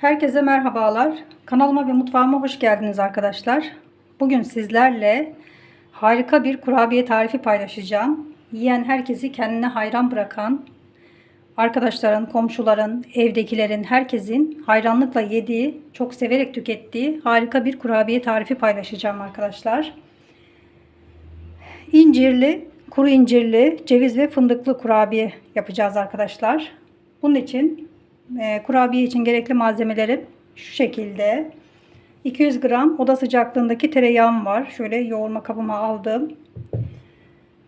Herkese merhabalar. Kanalıma ve mutfağıma hoş geldiniz arkadaşlar. Bugün sizlerle harika bir kurabiye tarifi paylaşacağım. Yiyen herkesi kendine hayran bırakan, arkadaşların, komşuların, evdekilerin, herkesin hayranlıkla yediği, çok severek tükettiği harika bir kurabiye tarifi paylaşacağım arkadaşlar. İncirli, kuru incirli, ceviz ve fındıklı kurabiye yapacağız arkadaşlar. Bunun için e, kurabiye için gerekli malzemelerim şu şekilde. 200 gram oda sıcaklığındaki tereyağım var. Şöyle yoğurma kabıma aldım.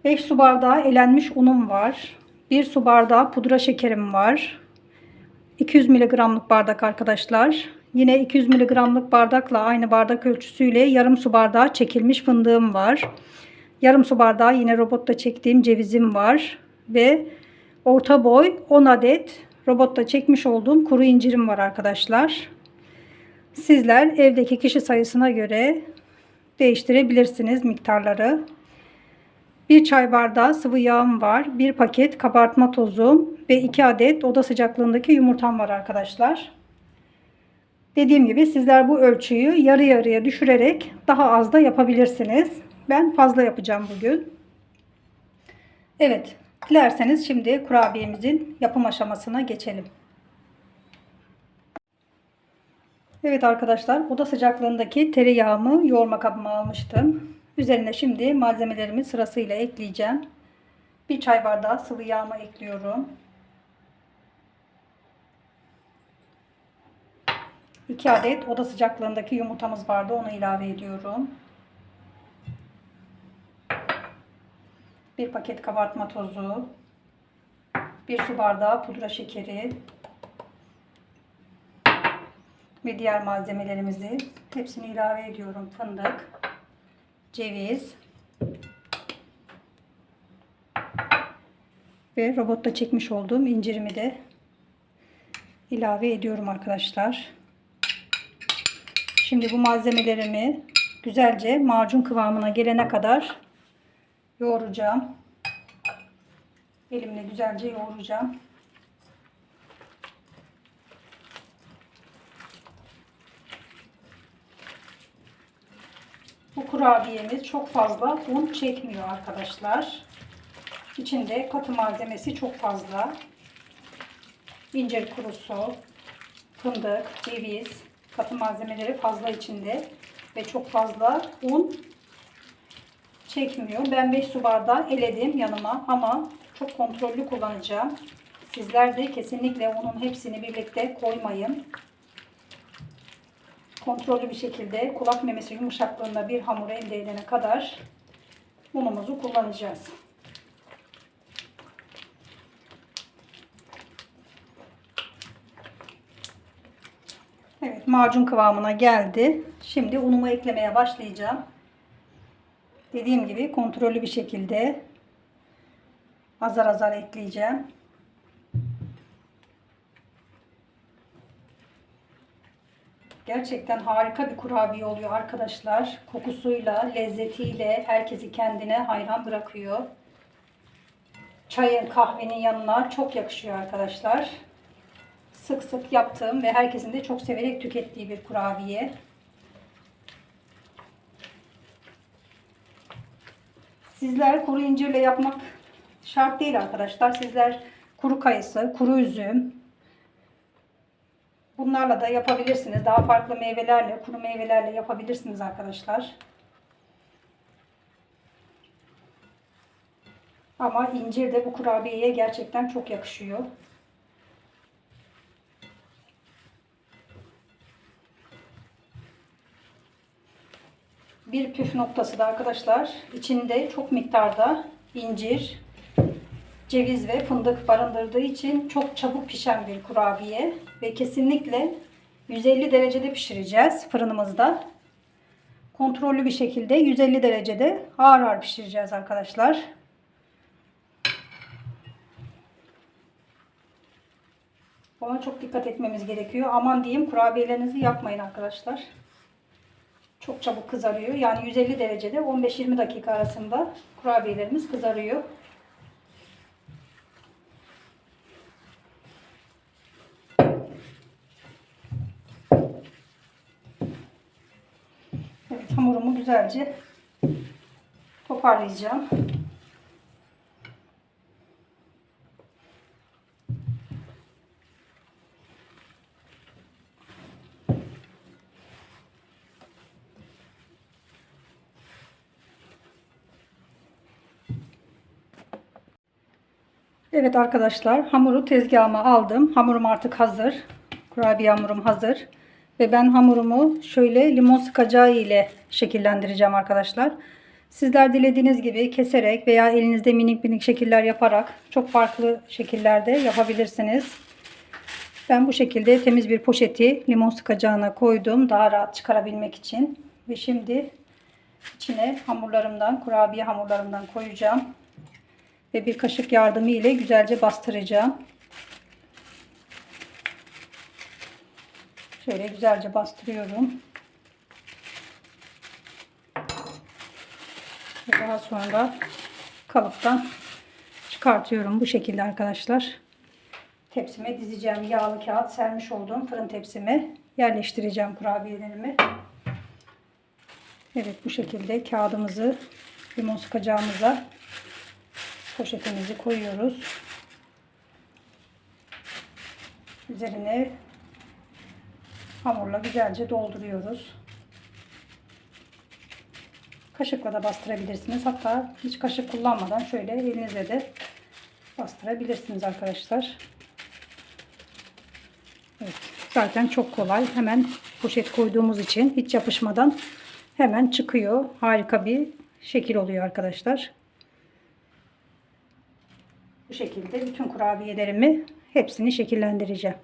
5 su bardağı elenmiş unum var. 1 su bardağı pudra şekerim var. 200 miligramlık bardak arkadaşlar. Yine 200 miligramlık bardakla aynı bardak ölçüsüyle yarım su bardağı çekilmiş fındığım var. Yarım su bardağı yine robotta çektiğim cevizim var. Ve orta boy 10 adet robotta çekmiş olduğum kuru incirim var arkadaşlar. Sizler evdeki kişi sayısına göre değiştirebilirsiniz miktarları. Bir çay bardağı sıvı yağım var. Bir paket kabartma tozum ve 2 adet oda sıcaklığındaki yumurtam var arkadaşlar. Dediğim gibi sizler bu ölçüyü yarı yarıya düşürerek daha az da yapabilirsiniz. Ben fazla yapacağım bugün. Evet, dilerseniz şimdi kurabiyemizin yapım aşamasına geçelim. Evet arkadaşlar, oda sıcaklığındaki tereyağımı yoğurma kabıma almıştım. Üzerine şimdi malzemelerimi sırasıyla ekleyeceğim. Bir çay bardağı sıvı yağımı ekliyorum. 2 adet oda sıcaklığındaki yumurtamız vardı. Onu ilave ediyorum. Bir paket kabartma tozu. Bir su bardağı pudra şekeri. Ve diğer malzemelerimizi hepsini ilave ediyorum. Fındık, ceviz ve robotta çekmiş olduğum incirimi de ilave ediyorum arkadaşlar. Şimdi bu malzemelerimi güzelce macun kıvamına gelene kadar yoğuracağım. Elimle güzelce yoğuracağım. Bu kurabiyemiz çok fazla un çekmiyor arkadaşlar. İçinde katı malzemesi çok fazla. İncir kurusu, fındık, ceviz, katı malzemeleri fazla içinde ve çok fazla un çekmiyor. Ben 5 su bardağı eledim yanıma ama çok kontrollü kullanacağım. Sizler de kesinlikle unun hepsini birlikte koymayın. Kontrollü bir şekilde kulak memesi yumuşaklığında bir hamur elde edene kadar unumuzu kullanacağız. Evet macun kıvamına geldi. Şimdi unumu eklemeye başlayacağım. Dediğim gibi kontrollü bir şekilde azar azar ekleyeceğim. Gerçekten harika bir kurabiye oluyor arkadaşlar. Kokusuyla, lezzetiyle herkesi kendine hayran bırakıyor. Çayın, kahvenin yanına çok yakışıyor arkadaşlar. Sık sık yaptığım ve herkesin de çok severek tükettiği bir kurabiye. Sizler kuru incirle yapmak şart değil arkadaşlar. Sizler kuru kayısı, kuru üzüm bunlarla da yapabilirsiniz. Daha farklı meyvelerle, kuru meyvelerle yapabilirsiniz arkadaşlar. Ama incir de bu kurabiyeye gerçekten çok yakışıyor. Bir püf noktası da arkadaşlar içinde çok miktarda incir, ceviz ve fındık barındırdığı için çok çabuk pişen bir kurabiye ve kesinlikle 150 derecede pişireceğiz fırınımızda. Kontrollü bir şekilde 150 derecede ağır ağır pişireceğiz arkadaşlar. Buna çok dikkat etmemiz gerekiyor. Aman diyeyim kurabiyelerinizi yapmayın arkadaşlar. Çok çabuk kızarıyor. Yani 150 derecede 15-20 dakika arasında kurabiyelerimiz kızarıyor. Evet hamurumu güzelce toparlayacağım. Evet arkadaşlar hamuru tezgahıma aldım. Hamurum artık hazır. Kurabiye hamurum hazır. Ve ben hamurumu şöyle limon sıkacağı ile şekillendireceğim arkadaşlar. Sizler dilediğiniz gibi keserek veya elinizde minik minik şekiller yaparak çok farklı şekillerde yapabilirsiniz. Ben bu şekilde temiz bir poşeti limon sıkacağına koydum. Daha rahat çıkarabilmek için. Ve şimdi içine hamurlarımdan, kurabiye hamurlarımdan koyacağım ve bir kaşık yardımı ile güzelce bastıracağım. Şöyle güzelce bastırıyorum. Ve daha sonra kalıptan çıkartıyorum bu şekilde arkadaşlar. Tepsime dizeceğim. Yağlı kağıt sermiş olduğum fırın tepsime yerleştireceğim kurabiyelerimi. Evet bu şekilde kağıdımızı limon sıkacağımıza poşetimizi koyuyoruz. Üzerine hamurla güzelce dolduruyoruz. Kaşıkla da bastırabilirsiniz. Hatta hiç kaşık kullanmadan şöyle elinizle de bastırabilirsiniz arkadaşlar. Evet, zaten çok kolay. Hemen poşet koyduğumuz için hiç yapışmadan hemen çıkıyor. Harika bir şekil oluyor arkadaşlar. Bu şekilde bütün kurabiyelerimi hepsini şekillendireceğim.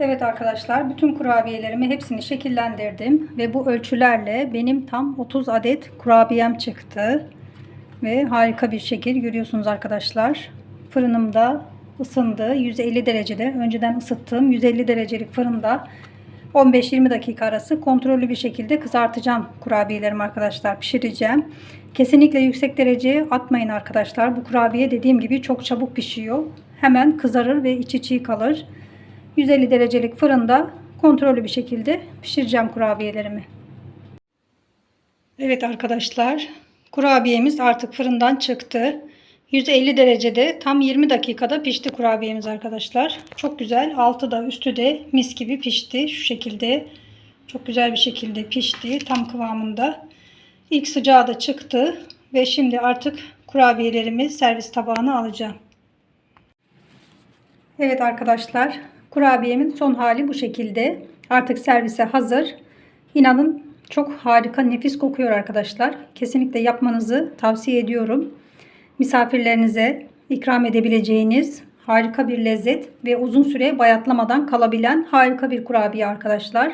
Evet arkadaşlar bütün kurabiyelerimi hepsini şekillendirdim ve bu ölçülerle benim tam 30 adet kurabiyem çıktı. Ve harika bir şekil görüyorsunuz arkadaşlar. Fırınımda ısındı 150 derecede önceden ısıttığım 150 derecelik fırında 15-20 dakika arası kontrollü bir şekilde kızartacağım kurabiyelerimi arkadaşlar pişireceğim. Kesinlikle yüksek dereceye atmayın arkadaşlar. Bu kurabiye dediğim gibi çok çabuk pişiyor. Hemen kızarır ve içi çiğ kalır. 150 derecelik fırında kontrollü bir şekilde pişireceğim kurabiyelerimi. Evet arkadaşlar kurabiyemiz artık fırından çıktı. 150 derecede tam 20 dakikada pişti kurabiyemiz arkadaşlar. Çok güzel. Altı da üstü de mis gibi pişti. Şu şekilde çok güzel bir şekilde pişti. Tam kıvamında. İlk sıcağı da çıktı. Ve şimdi artık kurabiyelerimi servis tabağına alacağım. Evet arkadaşlar kurabiyemin son hali bu şekilde. Artık servise hazır. İnanın çok harika nefis kokuyor arkadaşlar. Kesinlikle yapmanızı tavsiye ediyorum misafirlerinize ikram edebileceğiniz harika bir lezzet ve uzun süre bayatlamadan kalabilen harika bir kurabiye arkadaşlar.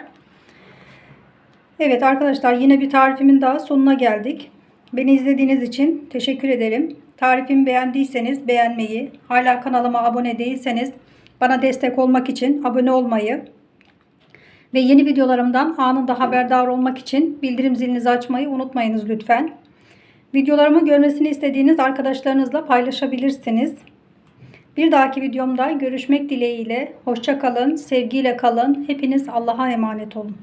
Evet arkadaşlar yine bir tarifimin daha sonuna geldik. Beni izlediğiniz için teşekkür ederim. Tarifimi beğendiyseniz beğenmeyi, hala kanalıma abone değilseniz bana destek olmak için abone olmayı ve yeni videolarımdan anında haberdar olmak için bildirim zilinizi açmayı unutmayınız lütfen. Videolarımı görmesini istediğiniz arkadaşlarınızla paylaşabilirsiniz. Bir dahaki videomda görüşmek dileğiyle. Hoşça kalın, sevgiyle kalın. Hepiniz Allah'a emanet olun.